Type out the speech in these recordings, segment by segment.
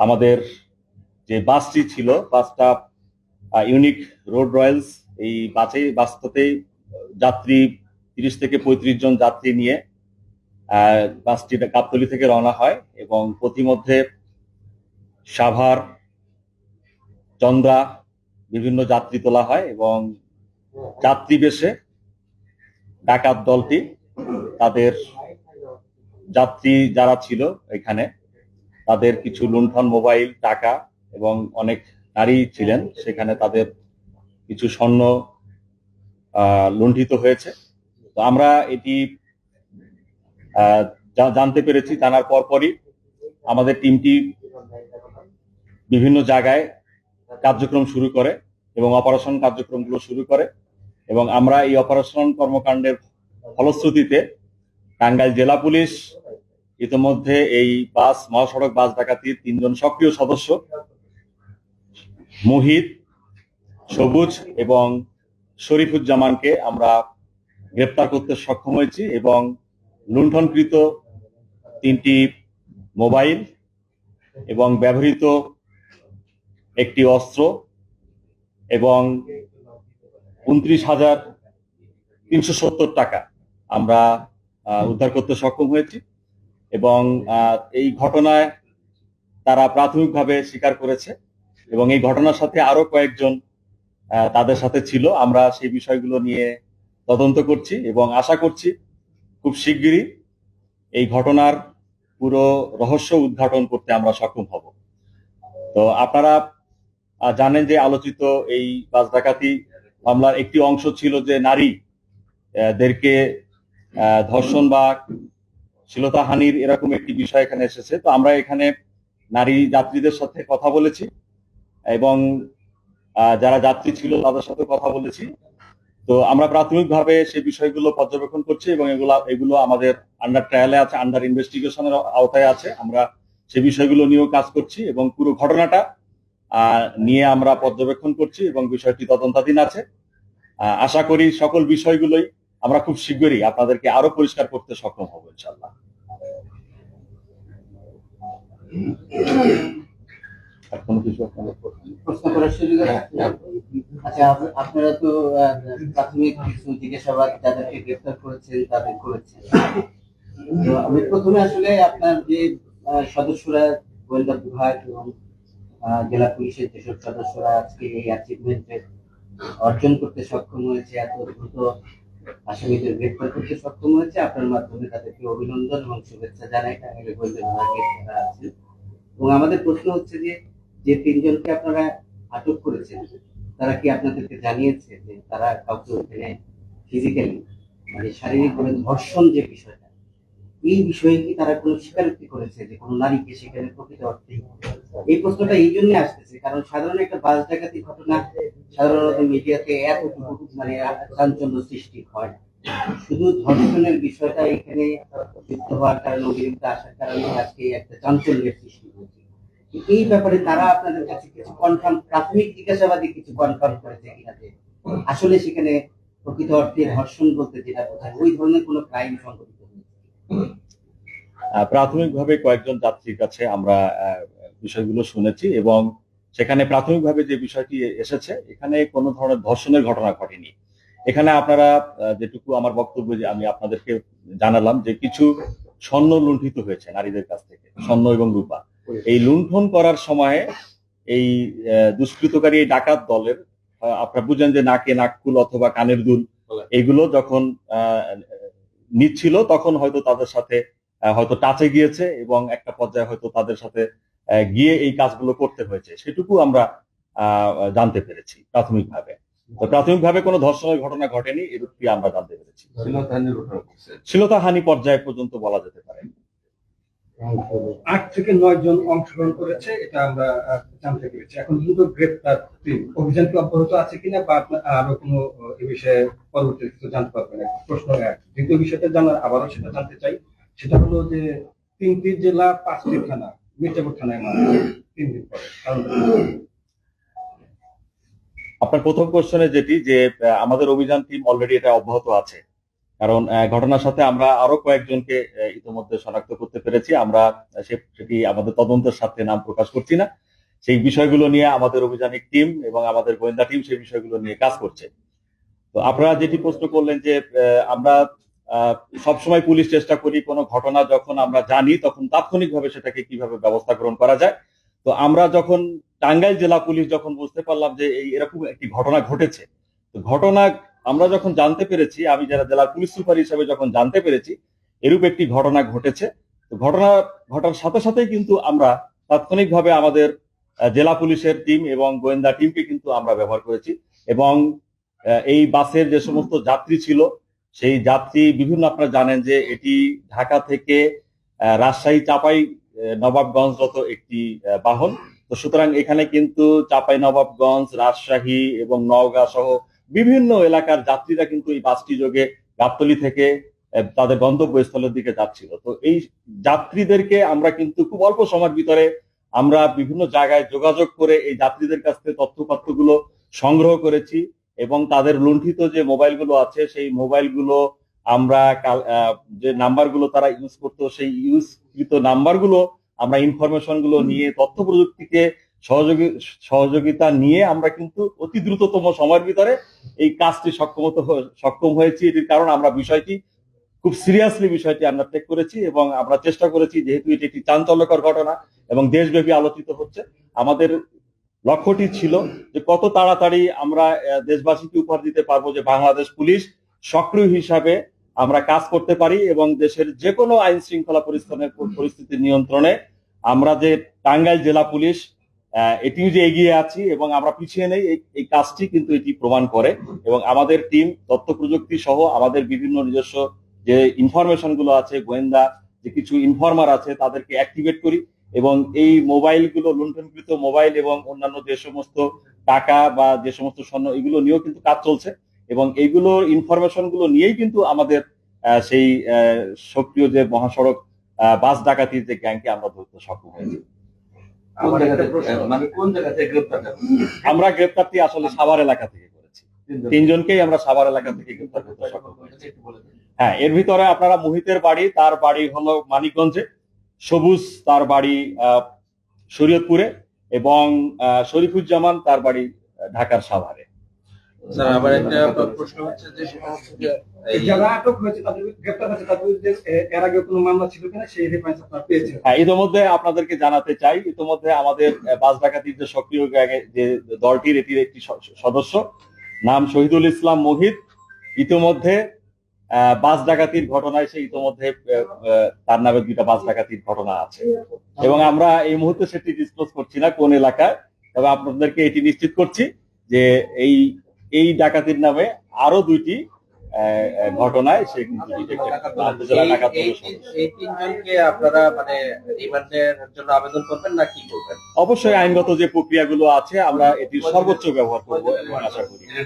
আমাদের যে বাসটি ছিল, বাসটা ইউনিক রোড রয়্যালস এই বাসে বাসটাতেই যাত্রী তিরিশ থেকে পঁয়ত্রিশ জন যাত্রী নিয়ে বাসটি গাবতলি থেকে রওনা হয় এবং প্রতিমধ্যে সাভার, চন্দ্রা বিভিন্ন যাত্রী তোলা হয় এবং যাত্রী বেশে ডাকাত দলটি, তাদের যাত্রী যারা ছিল এখানে তাদের কিছু লুণ্ঠন মোবাইল, টাকা এবং অনেক নারী ছিলেন। সেখানে তাদের কিছু স্বর্ণ লুণ্ঠিত হয়েছে। তো আমরা এটি জানতে পেরেছি, জানার পরপরই আমাদের টিমটি বিভিন্ন জায়গায় কার্যক্রম শুরু করে এবং অপারেশন কার্যক্রমগুলো শুরু করে এবং আমরা এই অপারেশন কর্মকাণ্ডের ফলশ্রুতিতে টাঙ্গাইল জেলা পুলিশ ইতিমধ্যে এই বাস, মহাসড়ক বাস ডাকাতির তিনজন সক্রিয় সদস্য। মুহিত, সবুজ এবং শরীফুজ্জামানকে আমরা গ্রেপ্তার করতে সক্ষম হয়েছি এবং লুণ্ঠনকৃত তিনটি মোবাইল এবং ব্যবহৃত একটি অস্ত্র এবং উনত্রিশ হাজার তিনশো সত্তর টাকা আমরা উদ্ধার করতে সক্ষম হয়েছি। এবং এই ঘটনায় তারা প্রাথমিকভাবে স্বীকার করেছে এবং এই ঘটনার সাথে আরও কয়েকজন তাদের সাথে ছিল। আমরা সেই বিষয়গুলো নিয়ে তদন্ত করছি এবং আশা করছি খুব শিগগিরই এই ঘটনার পুরো রহস্য উদ্ঘাটন করতে আমরা সক্ষম হব। তো আপনারা জানেন যে আলোচিত এই বাস ডাকাতি মামলার একটি অংশ ছিল যে নারী দেরকে ধর্ষণ বা শ্লীলতাহানির এরকম একটি বিষয় এখানে এসেছে। তো আমরা এখানে নারী যাত্রীদের সাথে কথা বলেছি এবং যারা যাত্রী ছিল তাদের সাথে কথা বলেছি। তো আমরা প্রাথমিকভাবে সেই বিষয়গুলো পর্যবেক্ষণ করছি এবং এগুলো এগুলো আমাদের আন্ডার ট্রায়ালে আছে আন্ডার ইনভেস্টিগেশনের আওতায় আছে। আমরা সেই বিষয়গুলো নিয়েও কাজ করছি এবং পুরো ঘটনাটা নিয়ে আমরা পর্যবেক্ষণ করছি এবং বিষয়টি তদন্তাধীন আছে। আশা করি সকল বিষয়গুলোই আমরা খুব শীঘ্রই আপনাদেরকে আরও পরিষ্কার করতে সক্ষম হব ইনশাল্লাহ কোনো কিছু আপনাদের প্রশ্ন? প্রশ্ন করার সুযোগ আচ্ছা আপনারা তো প্রাথমিক কিছু জিজ্ঞাসাবাদ যাদেরকে গ্রেফতার করেছেন তাদের করেছেন তো আমি প্রথমে আসলে আপনার যে সদস্যরা গোয়েন্দা বিভাগ এবং জেলা পুলিশের যেসব সদস্যরা আজকে এই অ্যাচিভমেন্টে অর্জন করতে সক্ষম হয়েছে এত দ্রুত আসামিদের গ্রেফতার করতে সক্ষম হয়েছে। আপনার মাধ্যমে তাদেরকে অভিনন্দন এবং শুভেচ্ছা জানাই। গোয়েন্দা বিভাগের যারা আছেন এবং আমাদের প্রশ্ন হচ্ছে যে যে তিনজনকে আপনারা আটক করেছেন, তারা কি আপনাদেরকে জানিয়েছে যে তারা কাউকে ওখানে ফিজিক্যালি মানে শারীরিকভাবে ধর্ষণ যে বিষয়টা, এই বিষয়ে কি তারা কোনো স্বীকারোক্তি করেছে যে কোনো নারীকে সেখানে প্রকৃত অর্থে এই প্রশ্নটা এই জন্য আসতেছে, কারণ সাধারণ একটা বাস ডাকাতি ঘটনা সাধারণত মিডিয়াতে এতটুকু মানে চাঞ্চল্য সৃষ্টি হয়। শুধু ধর্ষণের বিষয়টা এখানে যুক্ত হওয়ার কারণে, অভিযুক্ত আসার কারণে আজকে একটা চাঞ্চল্যের সৃষ্টি হয়েছে। এই ব্যাপারে তারা আপনাদের কাছে কিছু কনফার্ম প্রাথমিক জিজ্ঞাসাবাদে কিছু কনফার্ম করেছে কিনা যে আসলে সেখানে প্রকৃত অর্থে ধর্ষণ বলতে যেটা বোঝায়, ওই ধরনের কোনো ক্রাইম সংঘটিত হয়েছে প্রাথমিকভাবে কয়েকজন যাত্রীর কাছে আমরা বিষয়গুলো শুনেছি এবং সেখানে প্রাথমিকভাবে যে বিষয়টি এসেছে এখানে কোনো ধরনের ধর্ষণের ঘটনা ঘটেনি। এখানে আপনারা যেটুকু আমার বক্তব্য যে আমি আপনাদেরকে জানালাম যে কিছু স্বর্ণ লুণ্ঠিত হয়েছে নারীদের কাছ থেকে স্বর্ণ এবং রূপা। এই লুণ্ঠন করার সময়ে এই দুষ্কৃতকারী এই ডাকাত দলের আপনারা বুঝেন যে নাকে নাককুল অথবা কানের দুল এগুলো যখন আহ, নিচ্ছিল তখন হয়তো তাদের সাথে হয়তো টাচে গিয়েছে এবং একটা পর্যায়ে হয়তো তাদের সাথে গিয়ে এই কাজগুলো করতে হয়েছে সেটুকু আমরা আহ, জানতে পেরেছি প্রাথমিকভাবে। তো প্রাথমিকভাবে কোনো ধর্ষণের ঘটনা ঘটেনি এরূপটি আমরা জানতে পেরেছি। শ্লীলতাহানি পর্যায়ে পর্যন্ত বলা যেতে পারে। আট থেকে নয় জন অংশগ্রহণ করেছে এটা আমরা আহ, জানতে পেরেছি। এখন দ্রুত গ্রেপ্তার অভিযান কি অব্যাহত আছে কিনা বা আপনার আরও কোনো এ বিষয়ে পরবর্তী কিছু জানতে পারবেন? এক। প্রশ্ন এক। দ্বিতীয় বিষয়টা জানার আবারও সেটা জানতে চাই। সেটা হলো যে তিনটি জেলা পাঁচটি থানা। আপনার প্রথম কোশ্চেনে যেটি, যে আমাদের অভিযান টিম অলরেডি এটা অব্যাহত আছে। কারণ ঘটনার সাথে আমরা আরও কয়েকজনকে ইতিমধ্যে শনাক্ত করতে পেরেছি। আমরা সেটি আমাদের তদন্তের সাথে নাম প্রকাশ করছি না। সেই বিষয়গুলো নিয়ে আমাদের অভিযানিক টিম এবং আমাদের গোয়েন্দা টিম সেই বিষয়গুলো নিয়ে কাজ করছে। তো আপনারা যেটি প্রশ্ন করলেন যে আমরা সবসময় পুলিশ চেষ্টা করি কোনো ঘটনা যখন আমরা জানি তখন তাৎক্ষণিকভাবে সেটাকে কীভাবে ব্যবস্থা গ্রহণ করা যায়। তো আমরা যখন টাঙ্গাইল জেলা পুলিশ যখন বুঝতে পারলাম যে এই এরকম একটি ঘটনা ঘটেছে, তো ঘটনা আমরা যখন জানতে পেরেছি, আমি যারা জেলার পুলিশ সুপার হিসেবে যখন জানতে পেরেছি, এরূপ একটি ঘটনা ঘটেছে। তো ঘটনা ঘটার সাথে সাথেই কিন্তু আমরা তাৎক্ষণিকভাবে আমাদের জেলা পুলিশের টিম এবং গোয়েন্দা টিমকে কিন্তু আমরা ব্যবহার করেছি এবং এই বাসের যে সমস্ত যাত্রী ছিল সেই যাত্রী বিভিন্ন আপনারা জানেন যে এটি ঢাকা থেকে রাজশাহী চাপাই নবাবগঞ্জরত একটি বাহন, তো সুতরাং এখানে কিন্তু চাপাই, নবাবগঞ্জ, রাজশাহী এবং নওগাঁ সহ বিভিন্ন এলাকার যাত্রীরা কিন্তু এই বাসটি যোগে গাবতলি থেকে তাদের গন্তব্যস্থলের দিকে যাচ্ছিল। তো এই যাত্রীদেরকে আমরা কিন্তু খুব অল্প সময়ের ভিতরে আমরা বিভিন্ন জায়গায় যোগাযোগ করে এই যাত্রীদের কাছ থেকে তথ্যপত্রগুলো সংগ্রহ করেছি। এবং তাদের লুণ্ঠিত যে মোবাইলগুলো আছে সেই মোবাইলগুলো আমরা যে নাম্বারগুলো তারা ইউজ করতো সেই ইউজকৃত নাম্বারগুলো আমরা ইনফরমেশনগুলো নিয়ে তথ্য প্রযুক্তিকে সহযোগী সহযোগিতা নিয়ে আমরা কিন্তু অতি দ্রুততম সময়ের ভিতরে এই কাজটি সক্ষমত সক্ষম হয়েছি। এটির কারণ আমরা বিষয়টি খুব সিরিয়াসলি বিষয়টি আমরা আন্ডারটেক করেছি এবং আমরা চেষ্টা করেছি যেহেতু এটি একটি চাঞ্চল্যকর ঘটনা এবং দেশব্যাপী আলোচিত হচ্ছে আমাদের লক্ষ্যটি ছিল যে কত তাড়াতাড়ি আমরা দেশবাসীকে উপহার দিতে পারব যে বাংলাদেশ পুলিশ সক্রিয় হিসাবে আমরা কাজ করতে পারি এবং দেশের যে কোনো আইন শৃঙ্খলা পরিস্থিতির পরিস্থিতি নিয়ন্ত্রণে আমরা যে টাঙ্গাইল জেলা পুলিশ এটিও যে এগিয়ে আছি এবং আমরা পিছিয়ে নেই, এই কাজটি কিন্তু এটি প্রমাণ করে এবং আমাদের টিম তথ্য প্রযুক্তি সহ আমাদের বিভিন্ন নিজস্ব যে ইনফরমেশনগুলো আছে, গোয়েন্দা, যে কিছু ইনফরমার আছে, তাদেরকে অ্যাক্টিভেট করি। এবং এই মোবাইলগুলো লুণ্ঠনকৃত মোবাইল এবং অন্যান্য যে সমস্ত টাকা বা যে সমস্ত স্বর্ণ এগুলো নিয়েও কিন্তু কাজ চলছে। এবং এইগুলো ইনফরমেশনগুলো নিয়েই কিন্তু আমাদের আহ, সেই আহ, সক্রিয় যে মহাসড়ক আহ, বাস ডাকাতির যে গ্যাংকে আমরা ধরতে সক্ষম হয়েছি। আমার মানে কোন জায়গা থেকে আমরা গ্রেপ্তারটি আসলে সাভার এলাকা থেকে করেছি। তিনজনকেই আমরা সাভার এলাকা থেকে গ্রেপ্তার করতে সক্ষম হয়েছি। হ্যাঁ এর ভিতরে আপনারা মোহিতের বাড়ি তার বাড়ি হলো মানিকগঞ্জে। সবুজ তার বাড়ি আহ, শরীয়তপুরে এবং আহ, শরীফুজ্জামান তার বাড়ি ঢাকার সাভারে। স্যার আমার একটা প্রশ্ন হচ্ছে যে সেটা হচ্ছে যে এই যারা আটক হয়েছে তাদের গ্রেপ্তার হয়েছে তাদের বিরুদ্ধে এর আগে কোনো মামলা ছিল কিনা? সেই রেফারেন্স আপনারা পেয়েছেন। হ্যাঁ ইতিমধ্যে আপনাদেরকে জানাতে চাই ইতিমধ্যে আমাদের বাস ডাকাতির যে সক্রিয় গ্যাংয়ে যে দলটির এটির একটি সদস্য নাম শহীদুল ইসলাম মোহিত ইতিমধ্যে বাস ডাকাতির ঘটনায় সে ইতোমধ্যে তার নামে দুইটা বাস ডাকাতির ঘটনা আছে। এবং আমরা এই মুহূর্তে সেটি ডিসক্লোজ করছি না কোন এলাকায়, তবে আপনাদেরকে এটি নিশ্চিত করছি যে এই এই ডাকাতির নামে আরও দুইটি ঘটনায় সে কিন্তু এই- তিনজনকে আপনারা মানে রিমান্ডের জন্য আবেদন করবেন না কি করবেন? অবশ্যই আইনগত যে প্রক্রিয়াগুলো আছে আমরা এটির সর্বোচ্চ ব্যবহার করব এবং আশা করি। এটা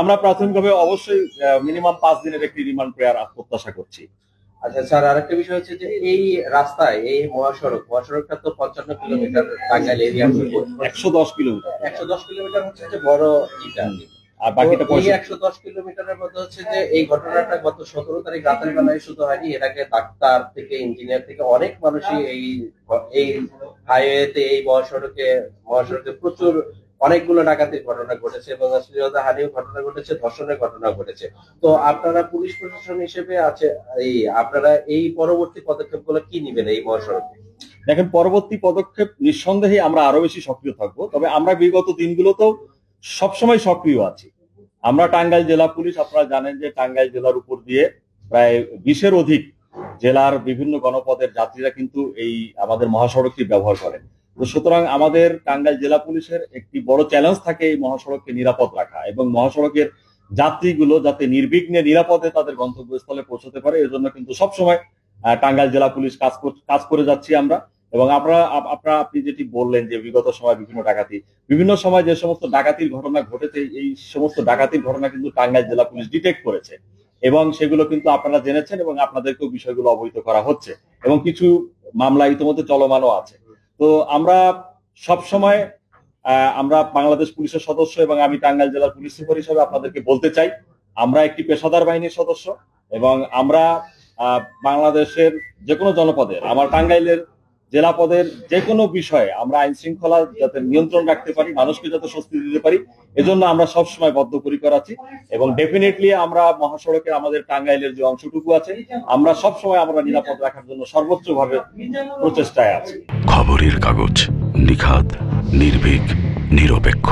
আমরা প্রাথমিকভাবে অবশ্যই মিনিমাম পাঁচ দিনের একটি রিমান্ড প্রেয়ার প্রত্যাশা করছি। আচ্ছা স্যার আরেকটা বিষয় হচ্ছে যে এই রাস্তায় এই মহাসড়ক মহাসড়কটা তো পঞ্চান্ন কিলোমিটার টাঙ্গাইল এরিয়া। একশো দশ কিলোমিটার। একশো দশ কিলোমিটার হচ্ছে যে বড় ইটা। আর বাকিটা এই একশো দশ কিলোমিটারের মধ্যে হচ্ছে যে এই ঘটনাটা গত সতেরো তারিখ রাতের বেলায় শুধু হয়নি এর আগে ডাক্তার থেকে ইঞ্জিনিয়ার থেকে অনেক মানুষই এই এই হাইওয়েতে এই মহাসড়কে মহাসড়কে প্রচুর অনেকগুলো ডাকাতির ঘটনা ঘটেছে এবং শ্রীলতা হানিও ঘটনা ঘটেছে ধর্ষণের ঘটনা ঘটেছে। তো আপনারা পুলিশ প্রশাসন হিসেবে আছে এই আপনারা এই পরবর্তী পদক্ষেপগুলো কি নিবেন এই মহাসড়কে? দেখেন পরবর্তী পদক্ষেপ নিঃসন্দেহে আমরা আরও বেশি সক্রিয় থাকব। তবে আমরা বিগত দিনগুলোতেও সবসময় সক্রিয় আছি। আমরা টাঙ্গাইল জেলা পুলিশ, আপনারা জানেন যে টাঙ্গাইল জেলার উপর দিয়ে প্রায় বিশের অধিক জেলার বিভিন্ন গণপদের যাত্রীরা কিন্তু এই আমাদের মহাসড়কটি ব্যবহার করেন তো সুতরাং আমাদের টাঙ্গাইল জেলা পুলিশের একটি বড় চ্যালেঞ্জ থাকে এই মহাসড়ককে নিরাপদ রাখা এবং মহাসড়কের যাত্রীগুলো যাতে নির্বিঘ্নে নিরাপদে তাদের গন্তব্যস্থলে পৌঁছতে পারে এর জন্য কিন্তু সবসময় টাঙ্গাইল জেলা পুলিশ কাজ কর- কাজ করে যাচ্ছি আমরা। এবং আপনারা আপনারা আপনি যেটি বললেন যে বিগত সময় বিভিন্ন ডাকাতি, বিভিন্ন সময় যে সমস্ত ডাকাতির ঘটনা ঘটেছে, এই সমস্ত ডাকাতির ঘটনা কিন্তু টাঙ্গাইল জেলা পুলিশ ডিটেক্ট করেছে এবং সেগুলো কিন্তু আপনারা জেনেছেন এবং আপনাদেরকেও বিষয়গুলো অবহিত করা হচ্ছে এবং কিছু মামলা ইতিমধ্যে চলমানও আছে। তো আমরা সব সময় আমরা বাংলাদেশ পুলিশের সদস্য এবং আমি টাঙ্গাইল জেলার পুলিশ সুপার হিসেবে আপনাদেরকে বলতে চাই, আমরা একটি পেশাদার বাহিনীর সদস্য এবং আমরা বাংলাদেশের যে কোনো জনপদের, আমার টাঙ্গাইলের জেলা পদের যে কোনো বিষয়ে আমরা আইন শৃঙ্খলা যাতে নিয়ন্ত্রণ রাখতে পারি, মানুষকে যাতে স্বস্তি দিতে পারি, এজন্য আমরা সবসময় বদ্ধপরিকর আছি এবং ডেফিনেটলি আমরা মহাসড়কে আমাদের টাঙ্গাইলের যে অংশটুকু আছে, আমরা সবসময় আমরা নিরাপদ রাখার জন্য সর্বোচ্চভাবে প্রচেষ্টায় আছি। খবরের কাগজ নিখাদ, নির্ভীক, নিরপেক্ষ।